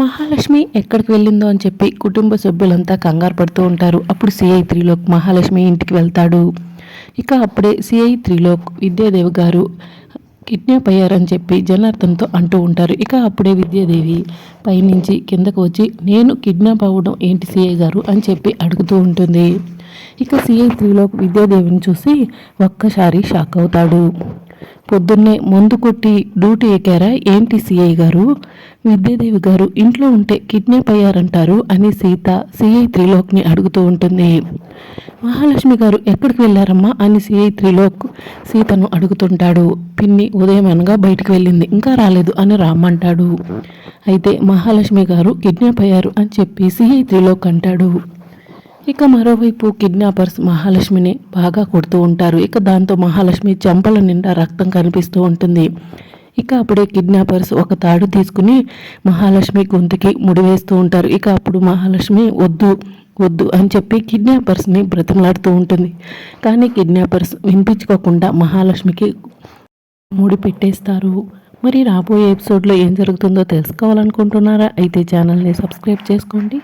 మహాలక్ష్మి ఎక్కడికి వెళ్ళిందో అని చెప్పి కుటుంబ సభ్యులంతా కంగారు పడుతూ ఉంటారు. అప్పుడు సిఐ త్రీలోక్ మహాలక్ష్మి ఇంటికి వెళ్తాడు. ఇక అప్పుడే సిఐ త్రీలోక్ విద్యాదేవి గారు కిడ్నాప్ అయ్యారని చెప్పి జనార్దన్తో అంటూ ఉంటారు. ఇక అప్పుడే విద్యాదేవి పైనుంచి కిందకు వచ్చి నేను కిడ్నాప్ అవ్వడం ఏంటి సిఐ గారు? అని చెప్పి అడుగుతూ ఉంటుంది. ఇక సిఐ త్రీలోక్ విద్యాదేవిని చూసి ఒక్కసారి షాక్ అవుతాడు. పొద్దున్నే మందు కొట్టి డ్యూటీ ఎక్కారా? ఏంటి సిఐ గారు? విద్యాదేవి గారు ఇంట్లో ఉంటే కిడ్నాప్ అయ్యారంటారు అని సీత సిఐ త్రిలోక్ని అడుగుతూ ఉంటుంది. మహాలక్ష్మి గారు ఎక్కడికి వెళ్ళారమ్మా అని సిఐ త్రిలోక్ సీతను అడుగుతుంటాడు. పిన్ని ఉదయం అనగా బయటకు వెళ్ళింది. ఇంకా రాలేదు అని రామ్మంటాడు అయితే మహాలక్ష్మి గారు కిడ్నాప్ అయ్యారు అని చెప్పి సిఐ త్రిలోక్ అంటాడు. ఇక మరోవైపు కిడ్నాపర్స్ మహాలక్ష్మిని బాగా కొడుతూ ఉంటారు. ఇక దాంతో మహాలక్ష్మి చెంపల నిండా రక్తం కనిపిస్తూ ఉంటుంది. ఇక అప్పుడే కిడ్నాపర్స్ ఒక తాడు తీసుకుని మహాలక్ష్మి గొంతుకి ముడివేస్తూ ఉంటారు. ఇక అప్పుడు మహాలక్ష్మి వద్దు వద్దు అని చెప్పి కిడ్నాపర్స్ని బ్రతిమలాడుతూ ఉంటుంది. కానీ కిడ్నాపర్స్ వినిపించుకోకుండా మహాలక్ష్మికి ముడి పెట్టేస్తారు. మరి రాబోయే ఎపిసోడ్లో ఏం జరుగుతుందో తెలుసుకోవాలనుకుంటున్నారా? అయితే ఛానల్ని సబ్స్క్రైబ్ చేసుకోండి.